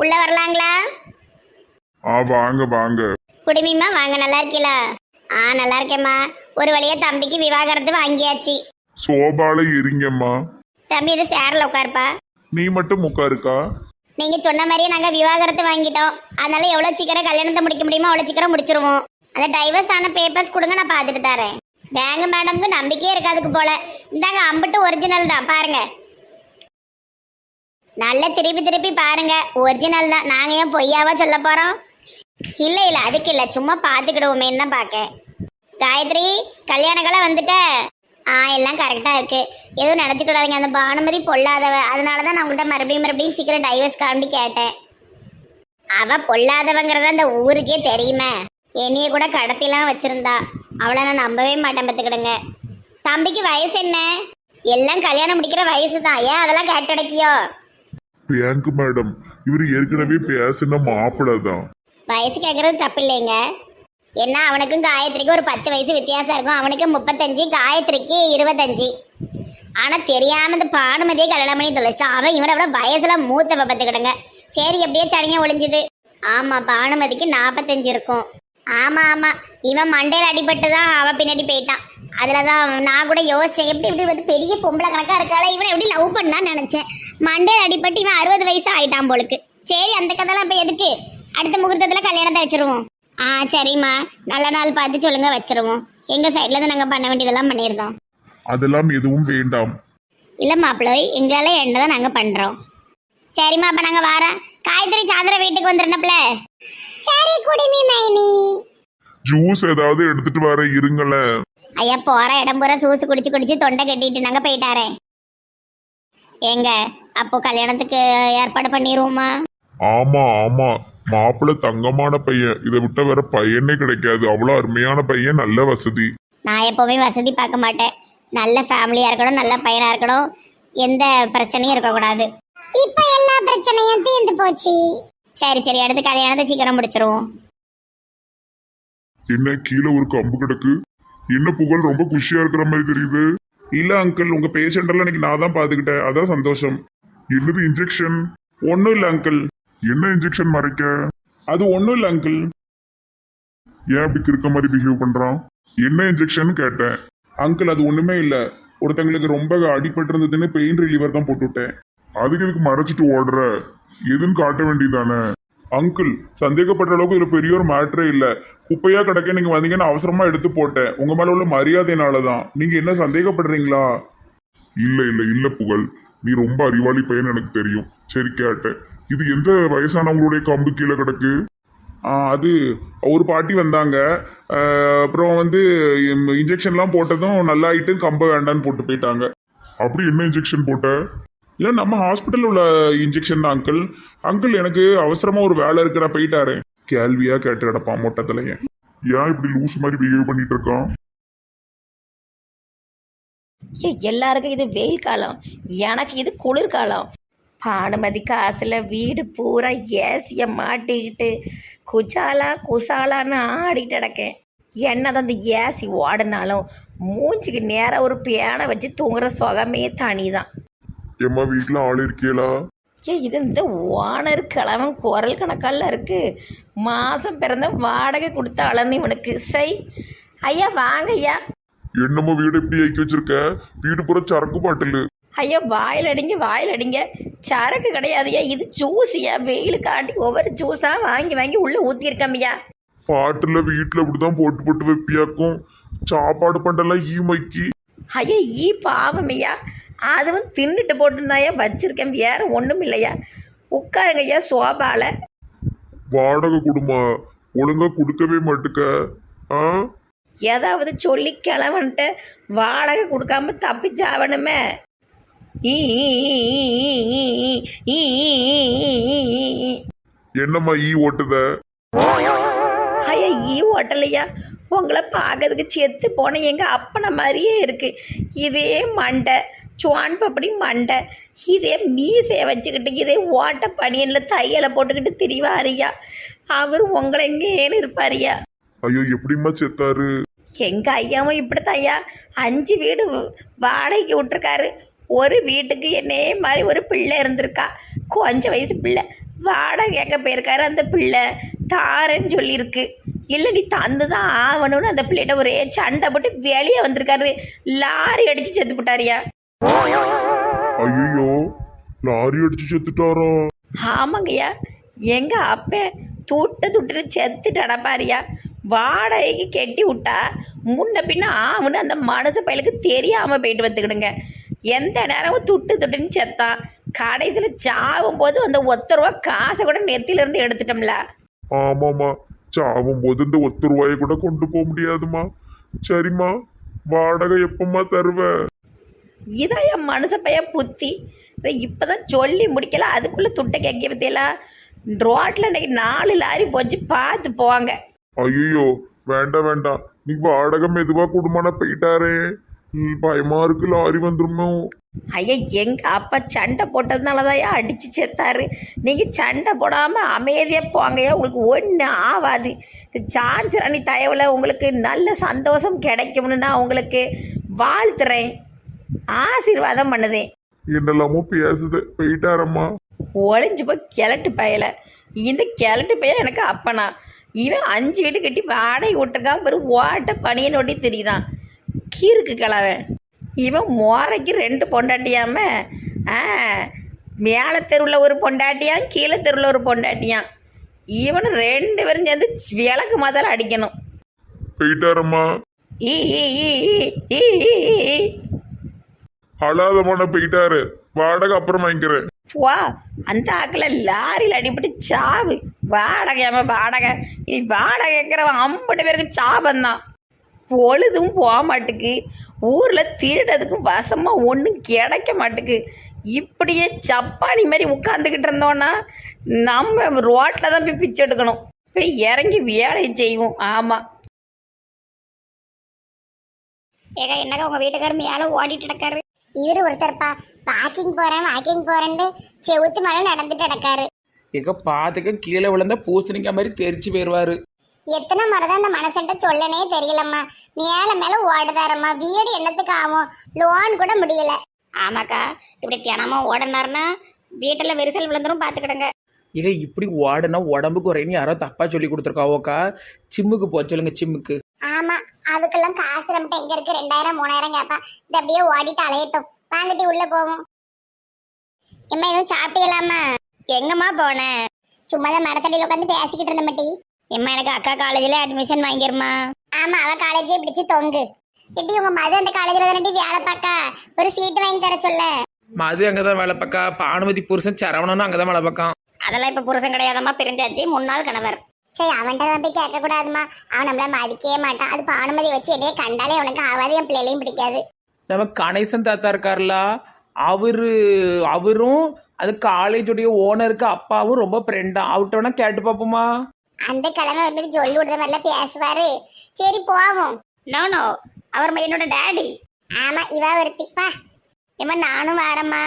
உள்ள வரலாங்களா? ஆ வாங்க வாங்க. குடுமிம்மா வாங்க நல்லா இருக்கீங்களா ஆ நல்லா இருக்கேம்மா. ஒரு வழியா தம்பிக்கு விவாகரத்து வாங்கியாச்சு. சோபால இருங்கம்மா தம்பி இது சேர்ல உட்காருப்பா. நீ மட்டும் உட்காருக்கா? நீங்க சொன்ன மாதிரியே நாங்க விவாகரத்து வாங்கிட்டோம். அதனால எவ்வளவு சீக்கிரம் கல்யாணத்தை முடிக்க முடியுமோ அவ்வளவு சீக்கிரம் முடிச்சிருவோம். அந்த டைவர்ஸ் ஆன பேப்பர்ஸ் கொடுங்க நான் பார்த்துட்டு தரேன். பேங்க் மேடம்க்கு நம்பிக்கையே இருக்காதுக்கு போல. இந்தாங்க அம்பிட்டு ஒரிஜினல் தான் பாருங்க. நல்லா திருப்பி திருப்பி பாருங்க. ஒரிஜினல் தான். நாங்கள் ஏன் பொய்யாவா சொல்ல போகிறோம் இல்லை இல்லை. அதுக்கு இல்லை. சும்மா பார்த்துக்கிடுவோமேன்னு தான் பார்க்க காயத்ரி கல்யாணக்கெல்லாம் வந்துட்ட? ஆ எல்லாம் கரெக்டாக இருக்கு. எதுவும் நினச்சிக்கூடாதுங்க. அந்த பானுமதி பொல்லாதவ. அதனால தான் நான் உங்கள்கிட்ட மறுபடியும் மறுபடியும் சீக்கிரம் டைவர்ஸ் காண்டி கேட்டேன். அவள் பொல்லாதவங்கிறத அந்த ஊருக்கே தெரியுமே. என்னைய கூட கடத்திலாம் வச்சுருந்தா. அவளை நான் நம்பவே மாட்டேன் பார்த்துக்கிடுங்க. தம்பிக்கு வயசு என்ன? எல்லாம் கல்யாணம் முடிக்கிற வயசு தான் ஏன் அதெல்லாம் கேட்டடக்கியோ? பேங்க் மேடம் இவர் ஏற்கனவே பேசின மாப்பிள்ள தான். வயசு கேட்கறது தப்பு இல்லைங்க என்ன அவனுக்கும் காயத்ரிக்கும் ஒரு பத்து வயசு வித்தியாசம் இருக்கும். அவனுக்கு முப்பத்தஞ்சு காயத்ரிக்கு இருபத்தஞ்சு. ஆனால் தெரியாமல் இந்த பானுமதியை கல்யாணம் பண்ணி தொலைச்சிட்டான் அவன் இவனை விட வயசில் மூத்தவ பார்த்துக்கிடுங்க. சரி எப்படியே சனியா ஒளிஞ்சுது. ஆமாம் பானுமதிக்கு நாற்பத்தஞ்சு இருக்கும். ஆமாம் ஆமாம் இவன் மண்டையில் அடிபட்டு தான் அவன் பின்னாடி போயிட்டான். அதுலதான் நான் கூட யோசிச்சேன் எப்படி இப்படி வந்து பெரிய பொம்பளை கணக்கா இருக்காள? இவனை எப்படி லவ் பண்ணான்னு நினைச்சேன். மண்டையில அடிபட்டு இவன் அறுபது வயசு ஆயிட்டான் போலுக்கு. சரி அந்த கதைலாம் இப்ப எதுக்கு? அடுத்த முகூர்த்தத்துல கல்யாணத்தை வச்சிருவோம். ஆ சரிம்மா. நல்ல நாள் பார்த்து சொல்லுங்க வச்சிருவோம். எங்க சைட்ல இருந்து நாங்க பண்ண வேண்டியதெல்லாம் பண்ணியிருந்தோம் அதெல்லாம் எதுவும் வேண்டாம். இல்ல மாப்பிள்ளை எங்களால என்னதான் நாங்க பண்றோம். சரிம்மா அப்ப நாங்க வாரோம் காயத்ரி சாதர வீட்டுக்கு வந்துருந்தப்பல. சரி குடிமி மைனி. ஜூஸ் ஏதாவது எடுத்துட்டு வர இருங்களேன். ஐயா போற இடம் பூரா சூசு குடிச்சு குடிச்சு தொண்டை கட்டிட்டு நாங்க போயிட்டாரே. ஏங்க அப்போ கல்யாணத்துக்கு ஏற்பாடு பண்ணிடுவோமா ஆமா ஆமா. மாப்பிள்ளை தங்கமான பையன். இதை விட்ட வேற பையனே கிடைக்காது. அவ்வளோ அருமையான பையன் நல்ல வசதி. நான் எப்போவுமே வசதி பார்க்க மாட்டேன். நல்ல ஃபேமிலியா இருக்கணும் நல்ல பையனா இருக்கணும். எந்த பிரச்சனையும் இருக்கக்கூடாது. இப்போ எல்லா பிரச்சனையும் தீர்ந்து போச்சு. சரி சரி. அடுத்து கல்யாணத்தை சீக்கிரம் முடிச்சிருவோம். என்ன கீழே ஒரு கம்பு கிடக்கு? என்ன புகழ் ரொம்ப குஷியா இருக்கிற மாதிரி தெரியுது. இல்ல அங்கிள் உங்க பேஷண்ட் எல்லாம் இன்னைக்கு நான் தான் பாத்துக்கிட்டேன் அதான் சந்தோஷம். என்னது இன்ஜெக்ஷன் ஒன்றும் இல்லை அங்கிள் என்ன இன்ஜெக்ஷன் மறைக்க? அது ஒன்றும் இல்லை அங்கிள் ஏன் அப்படி இருக்க மாதிரி பிஹேவ் பண்றான்? என்ன இன்ஜெக்ஷன் கேட்டேன். அங்கிள் அது ஒண்ணுமே இல்லை. ஒருத்தங்களுக்கு ரொம்ப அடிபட்டு இருந்ததுன்னு பெயின் ரிலீவர் தான் போட்டுவிட்டேன். அதுக்கு இதுக்கு மறைச்சிட்டு ஓடுற? எதுன்னு காட்ட வேண்டியதானே அங்கிள் சந்தேகப்படுற அளவுக்கு இதுல பெரிய ஒரு மேட்ரே இல்ல. குப்பையா கிடக்க நீங்க வந்தீங்கன்னு அவசரமா எடுத்து போட்டேன். உங்க மேல உள்ள மரியாதைனால தான். நீங்க என்ன சந்தேகப்படுறீங்களா? இல்ல இல்ல இல்ல புகழ். நீ ரொம்ப அறிவாளி பையன் எனக்கு தெரியும். சரி கேட்டேன். இது எந்த வயசானவங்களுடைய கம்பு கீழே கிடக்கு? அது ஒரு பாட்டி வந்தாங்க. அப்புறம் வந்து இன்ஜெக்ஷன்லாம் போட்டதும் நல்லாயிட்டு கம்பை வேண்டான்னு போட்டு போயிட்டாங்க. அப்படி என்ன இன்ஜெக்ஷன் போட்ட? இல்லை நம்ம ஹாஸ்பிட்டலில் உள்ள இன்ஜெக்ஷன் தான் அங்கிள் அங்கிள் எனக்கு அவசரமாக ஒரு வேலை இருக்கு நான் போயிட்டாரு. கேள்வியா கேட்டு கிடப்பான் மொட்டத்துல ஏன் ஏன் இப்படி லூஸ் மாதிரி பிஹேவ் பண்ணிட்டு இருக்கான்? ஐயோ எல்லாருக்கும் இது வெயில் காலம். எனக்கு இது குளிர்காலம். பானுமதி காசில் வீடு பூரா ஏசியை மாட்டிக்கிட்டு குஜாலா குசாலான்னு ஆடிட்டு கிடக்கேன். என்னதான் அந்த ஏசி ஓடினாலும் மூஞ்சிக்கு நேராக ஒரு பேனை வச்சு தூங்குற சுகமே தனி தான் எம்மா வீட்டில் ஆள் இருக்கீங்களா ஏ இது இந்த ஓனர் கிழவன் குரல் கணக்கால இருக்கு. மாதம் பிறந்த வாடகை கொடுத்த அளன்னு இவனுக்கு. சை ஐயா வாங்க ஐயா. என்னமோ வீடு இப்படி ஆக்கி வச்சிருக்க? வீடு பூரா சரக்கு பாட்டில். ஐயோ வாயில் அடிங்க வாயில் அடிங்க. சரக்கு கிடையாதுயா இது ஜூஸியா வெயில் காட்டி ஒவ்வொரு ஜூஸாக வாங்கி வாங்கி உள்ளே ஊற்றிருக்கமையா பாட்டில் வீட்டில் இப்படிதான் போட்டு போட்டு வைப்பியாக்கும். சாப்பாடு பண்டெல்லாம் ஈமைக்கு ஐயா ஈ பாவமையா அதுவும் தின்னுட்டு போட்டுருந்தாயா? வச்சிருக்கேன். வேற ஒன்றும் இல்லையா? உட்காருங்க ஐயா சோபால. வாடகை கொடுமா. ஒழுங்கா கொடுக்கவே மாட்டுக்க. ஆ? ஏதாவது சொல்லி கிளவன்ட்டு வாடகை கொடுக்காம தப்பிச்சாவணுமே. ஈ, ஈ, ஈ, ஈ, ஈ, ஈ, ஈ, ஈ. என்னம்மா ஈ ஓட்டுத? ஐயா ஈ ஓட்டலையா? உங்களை பார்க்கறதுக்கு செத்து போன எங்கள் அப்பனை மாதிரியே இருக்கு. இதே மண்டை. சுவான் பப்படி மண்டை. இதே மீசையை வச்சுக்கிட்டு இதே ஓட்ட பனியனில் தையலை போட்டுக்கிட்டு திரிவாரியா அவர் உங்களை எங்கேன்னு இருப்பாரியா ஐயோ எப்படிம்மா செத்தாரு? எங்கள் ஐயாவும் இப்படித்தான் ஐயா. அஞ்சு வீடு வாடகைக்கு விட்டுருக்காரு. ஒரு வீட்டுக்கு என்னே மாதிரி ஒரு பிள்ளை இருந்திருக்கா. கொஞ்சம் வயசு பிள்ளை. வாடகை கேட்க போயிருக்காரு அந்த பிள்ளை. தாரேன்னு சொல்லியிருக்கு. இல்லை நீ தந்து தான் ஆகணும்னு அந்த பிள்ளைகிட்ட ஒரே சண்டை போட்டு வெளியே வந்திருக்காரு. லாரி அடித்து செத்து போட்டாரியா ஐயோ லாரி அடிச்சு செத்துட்டாரோ? ஆமாங்கய்யா. எங்க அப்பன் துட்டு துட்டுன்னு செத்துட்டு அடப்பாரியா வாடகைக்கு கெட்டி விட்டா முன்ன பின்ன ஆகுன்னு அந்த மனுஷ பயலுக்கு தெரியாம போயிட்டு வந்துக்கிடுங்க. எந்த நேரமும் துட்டு துட்டுன்னு செத்தான் கடைசியில் சாவும் போது அந்த ஒத்த ரூபா காசை கூட நெத்தில இருந்து எடுத்துட்டோம்ல. ஆமாம்மா சாவும் போது இந்த ஒத்து ரூபாயை கூட கொண்டு போக முடியாதுமா சரிம்மா வாடகை எப்பம்மா தருவ? இதான் என் மனுஷ பைய புத்தி. இதை இப்பதான் சொல்லி முடிக்கல. அதுக்குள்ள துட்டை கேட்க பத்தியலா ரோட்ல இன்னைக்கு நாலு லாரி போச்சு பார்த்து போவாங்க. ஐயோ வேண்டாம் வேண்டாம். நீ வாடகை மெதுவா குடும்பம்னா போயிட்டாரே. ம், பயமா இருக்கு லாரி வந்துருமோ? ஐயா எங்க அப்பா சண்டை போட்டதுனாலதான் அடிச்சு செத்தாரு. நீங்க சண்டை போடாம அமைதியா போங்கய்யா உங்களுக்கு ஒண்ணு ஆகாது இந்த சான்ஸ் ராணி தயவுல உங்களுக்கு நல்ல சந்தோஷம் கிடைக்கும்னு நான் உங்களுக்கு வாழ்த்துறேன். ஆசீர்வாதம் பண்ணுதேன் என்னெல்லாமோ பேசுது. போயிட்டாரம்மா. ஒளிஞ்சு போய் கிழட்டு பயல. இந்த கிழட்டு பையன் எனக்கு அப்பனா. இவன் அஞ்சு வீடு கட்டி வாடகை விட்டுருக்கான் பெரும் ஓட்ட பனியை நொட்டி தெரியுதான் கீருக்கு கிழவன் இவன் மோரைக்கு ரெண்டு பொண்டாட்டியாம ஆ மேலே தெருவில் ஒரு பொண்டாட்டியான் கீழே தெருவில் ஒரு பொண்டாட்டியான் இவனு ரெண்டு பேரும் சேர்ந்து விளக்கு முதல்ல அடிக்கணும். போயிட்டாரம்மா. ஈ ஈ ஈ ஈ ஈ ஈ. அழாதமான போயிட்டாரு. வாடகை அப்புறம் வாங்கிக்கிறேன். வா அந்த ஆக்கில் லாரியில் அடிபட்டு சாவு. வாடகையாம வாடகை நீ வாடகை. கேட்குறவன் ஐம்பது பேருக்கு சாபந்தான். பொழுதும் போக மாட்டுக்கு. ஊரில் திருடதுக்கு வசமாக ஒன்றும் கிடைக்க மாட்டுக்கு. இப்படியே சப்பானி மாதிரி உட்காந்துக்கிட்டு இருந்தோன்னா நம்ம ரோட்டில் தான் போய் பிச்சை எடுக்கணும். போய் இறங்கி வேலையை செய்வோம். ஆமாம் ஏங்க என்னங்க உங்க வீட்டுக்காரர் மேல ஓடிட்டு நடக்காரு இவரு ஒருத்தர்ப்பா. வாக்கிங் போறேன் வாக்கிங் போறேன்னு செவுத்து மேல நடந்துட்டு நடக்காரு. எங்க பாத்துக்க கீழே விழுந்தா பூசணிக்காய் மாதிரி தெரிச்சு போயிடுவாரு எத்தனை முறை தான் அந்த மனசன்ட்ட சொல்லனே தெரியலம்மா. மேல மேல ஓடுதாரம்மா. வீடு என்னத்துக்கு ஆகும்? லோன் கூட முடியல. ஆமாக்கா இப்படி தினமும் ஓடனாருன்னா வீட்டுல விரிசல் விழுந்துரும் பாத்துக்கிடுங்க. ஏக இப்படி ஓடனா உடம்பு குறைன்னு யாரோ தப்பா சொல்லி கொடுத்துருக்காவோக்கா? சிம்முக்கு போ சொல்லுங்க சிம்முக்கு. ஆமா அதுக்கெல்லாம் காசு நம்மகிட்ட எங்க இருக்கு? ரெண்டாயிரம் மூணாயிரம் கேப்பா. இது அப்படியே ஓடிட்டு அலையட்டும். வாங்கிட்டு உள்ள போவோம். எம்மா எதுவும் சாப்பிட்டீங்களாமா எங்கம்மா போனேன் சும்மா தான் மரத்தடியில உட்காந்து பேசிக்கிட்டு இருந்த மாட்டி எம்மா எனக்கு அக்கா காலேஜ்ல அட்மிஷன் வாங்கிருமா ஆமா அவ காலேஜே பிடிச்சு தொங்கு. எட்டி உங்க மது அந்த காலேஜ்ல தானே வேலை பார்க்கா ஒரு சீட்டு வாங்கி தர சொல்ல. மது அங்கதான் வேலை பார்க்கா பானுமதி புருஷன் சரவணனும் அங்கதான் வேலை பார்க்கான் அதெல்லாம் இப்ப புருஷன் கிடையாதம்மா பிரிஞ்சாச்சு. முன்னாள் கணவர். சரி அவன்கிட்ட போய் கேட்க கூடாதுமா அவன் நம்மள மதிக்கவே மாட்டான். அது பானுமதி வச்சு என்னைய கண்டாலே அவனுக்கு ஆவாது என் பிள்ளைகளையும் பிடிக்காது. நம்ம கணேசன் தாத்தா இருக்கார்ல அவரு அவரும் அது காலேஜுடைய ஓனருக்கு அப்பாவும் ரொம்ப ஃப்ரெண்டா அவர்கிட்ட வேணா கேட்டு பார்ப்போமா? அந்த கிழமை வந்துட்டு சொல்லி விடுற மாதிரிலாம் பேசுவாரு. சரி போவோம். நோ நோ அவர் என்னோட டாடி ஆமா இவ ஒருத்திப்பா ஏமா நானும் வரேம்மா.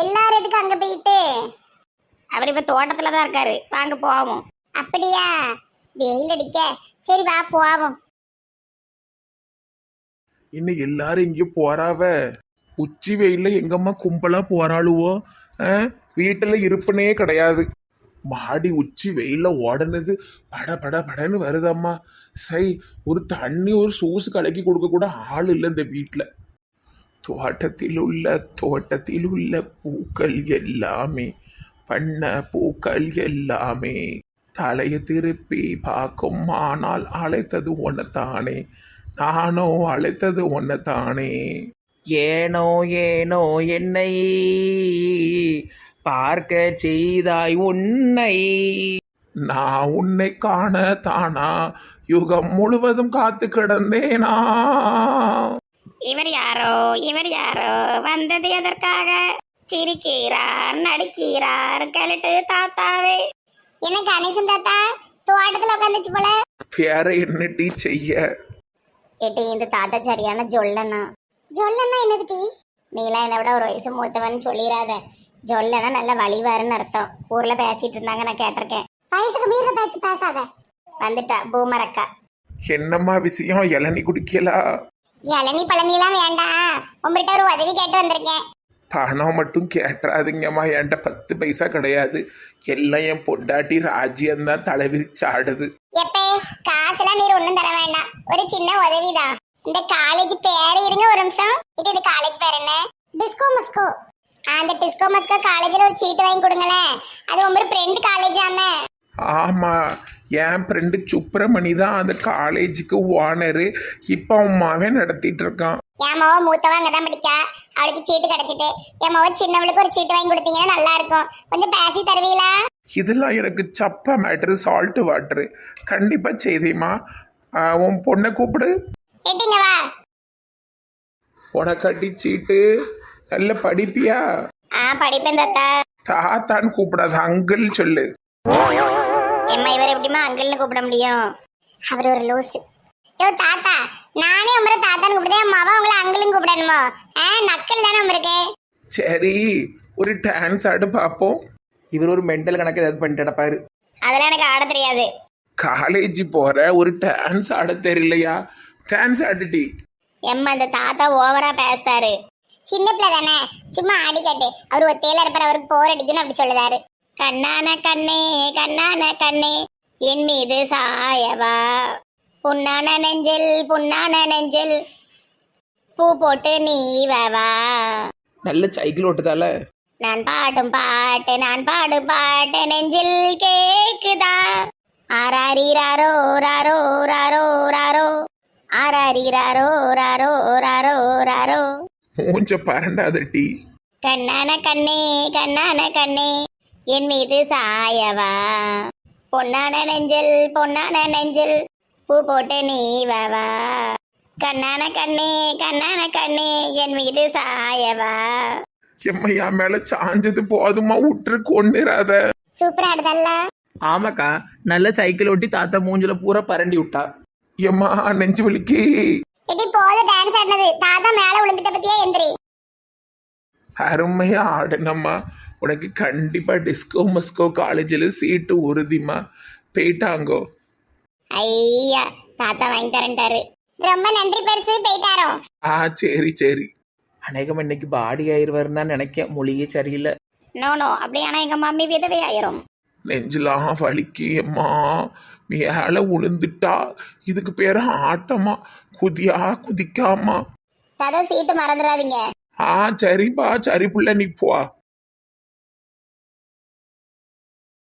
எல்லாரும் எதுக்கு அங்க போயிட்டு? அவர் இப்ப தோட்டத்துல தான் இருக்காரு. வாங்க போவோம். அப்படியா? வெயில் அடிக்க. சரி வா போவோம். இன்னும் எல்லாரும் எங்கேயும் போறாவ? உச்சி வெயில்ல எங்கம்மா கும்பலா போறாளுவோ? வீட்டுல இருப்பனே கிடையாது. மாடி உச்சி வெயில்ல ஓடனது பட பட படன்னு வருதம்மா. சை ஒரு தண்ணி ஒரு சூசு கலக்கி கொடுக்க கூட ஆள் இல்லை இந்த வீட்டில் தோட்டத்தில் உள்ள தோட்டத்தில் உள்ள பூக்கள் எல்லாமே. பண்ண பூக்கள் எல்லாமே. தலையை திருப்பி பார்க்கும் ஆனால் அழைத்தது ஒன்னைத்தானே? நானோ அழைத்தது ஒன்னைத்தானே? ஏனோ ஏனோ என்னை பார்க்க செய்தாய் உன்னை. நான் உன்னை காண தானா? யுகம் முழுவதும் காத்து கிடந்தேனா? இவர் யாரோ இவர் யாரோ வந்தது எதற்காக? சிரிக்கிறார் நடிக்கிறார் கலட்டு தாத்தாவே. என்ன கணேசன் தாத்தா? தோட்டத்துல உட்காந்துச்சு போல. வேற என்னடி செய்ய? ஏட்டி இந்த தாத்தா சரியான ஜொல்லனா ஜொல்லனா என்னது டீ? நீலாம் என்னை விட ஒரு வயசு மூத்தவன் சொல்லிடாத ஜொல்லனா நல்ல வழிவாருன்னு அர்த்தம். ஊர்ல பேசிட்டு இருந்தாங்க நான் கேட்டிருக்கேன். வயசுக்கு மீறின பேச்சு பேசாத. வந்துட்டா பூமரக்கா. என்னம்மா விஷயம்? இளநி குடிக்கலா? இளநி பழனிலாம் வேண்டாம். உங்கள்கிட்ட ஒரு உதவி கேட்டு வந்திருக்கேன். பணம் மட்டும் கேட்டுறாதீங்கம்மா என்கிட்ட பத்து பைசா கிடையாது. எல்லாம் என் பொண்டாட்டி ராஜ்யம்தான் தலைவிரிச்சு ஆடுது எப்பே காசுலாம் நீர் ஒண்ணும் தர வேண்டாம். ஒரு சின்ன உதவிதான் இந்த காலேஜ் பேரு இருங்க ஒரு நிமிஷம். இது இது காலேஜ் பேர் என்ன? டிஸ்கோ மஸ்கோ. அந்த டிஸ்கோ மஸ்கோ காலேஜ்ல ஒரு சீட்டு வாங்கி கொடுங்களேன். அது உங்க ஃப்ரெண்ட் காலேஜ் ஆமே. ஆமா என் ஃப்ரெண்டு சுப்பிரமணி தான் அந்த காலேஜுக்கு ஓனரு இப்போ அவன் நடத்திட்டு இருக்கான். என் மாவ மூத்தவ அங்கதான் படிக்கா. அவளுக்கு சீட்டு கிடைச்சிட்டு. என் மாவ சின்னவளுக்கு ஒரு சீட்டு வாங்கி கொடுத்தீங்கன்னா நல்லா இருக்கும் கொஞ்சம் பேசி தருவீங்களா? இதெல்லாம் எனக்கு சப்பா மேட்ரு சால்ட் வாட்ரு கண்டிப்பா செய்தேம்மா. ஆஹ் உன் பொண்ணை கூப்பிடு. கேட்டீங்க வா. உனக்காட்டி சீட்டு. நல்ல படிப்பியா? ஆ படிப்பேன் தாத்தா. தாத்தான்னு கூப்பிடாத அங்கிள் சொல்லு. எம்மா இவர் எப்படிமா அங்கிள்னு கூப்பிட முடியும்? அவர் ஒரு லூசு. யோ தாத்தா. நானே உமரை தாத்தான்னு கூப்பிடுதேன். என் மாவா உங்களை அங்கிளும் கூப்பிடணுமோ? ஆ நக்கல் தானே உமருக்கு? சரி ஒரு டான்ஸ் ஆடு பார்ப்போம். இவர் ஒரு மென்டல் கணக்கு ஏதாவது பண்ணிட்டு நடப்பாரு அதெல்லாம் எனக்கு ஆட தெரியாது. காலேஜ் போற ஒரு டான்ஸ் ஆட தெரியலையா? டான்ஸ் ஆடுடி எம்மா இந்த தாத்தா ஓவரா பேசுறாரு. சின்ன பிள்ளை தானே. சும்மா ஆடிக்காட்டு அவர் ஒத்தையில இருப்பார். அவருக்கு போர் அடிக்குன்னு அப்படி சொல்லுதாரு. கண்ணான கண்ணே கண்ணான கண்ணே. என் மீது சாயவா. புண்ணான நெஞ்சில் புண்ணான நெஞ்சில். பூ போட்டு நீ வவா. நல்ல சைக்கிள் ஓட்டுதால? நான் பாடும் பாட்டு நான் பாடும் பாட்டு நெஞ்சில் கேக்குதா? ஆராரிராரோ ராரோ ராரோ ராரோ. ஆராரிராரோ ராரோ ராரோ ராரோ. மூஞ்ச பரண்டாதடி கண்ணான கண்ணே கண்ணான கண்ணே என் மீது சாயவா. பொன்னான நெஞ்சில் பொன்னான நெஞ்சில். பூ போட்டு நீ வவா கண்ணான கண்ணே கண்ணான கண்ணே என் மீது சாயவா எம்மா என் மேல சாஞ்சது போதுமா விட்டுரு கொண்டுறாத சூப்பரா ஆடுதல்ல? ஆமாக்கா நல்ல சைக்கிள் ஓட்டி தாத்தா மூஞ்சில பூரா பரண்டி விட்டா. எம்மா நெஞ்சு வலிக்கு. எடி போது டான்ஸ் ஆடினது. தாத்தா மேல விழுந்துட்ட பத்தியா எந்திரி. அருமையா ஆடுனம்மா. உனக்கு கண்டிப்பா டிஸ்கோ மஸ்கோ காலேஜில் சீட்டு உறுதிமா போயிட்டாங்கோ. ஐயா தாத்தா வாங்கி தரேன்ட்டாரு. ரொம்ப நன்றி பெருசு போயிட்டாரோ? ஆ சரி சரி. அநேகம் இன்னைக்கு பாடி ஆயிருவாருன்னு தான் நினைக்கேன். மொழியே சரியில்லை. நோ நோ அப்படியானா எங்க மம்மி விதவை ஆயிரும். நெஞ்செல்லாம் வலிக்கு அம்மா. மேல உளுந்துட்டா இதுக்கு பேரு ஆட்டமா. குதியா குதிக்காமா. தாத்தா சீட்டு மறந்துடாதீங்க. ஆ சரிப்பா சரி புள்ள நீ போ.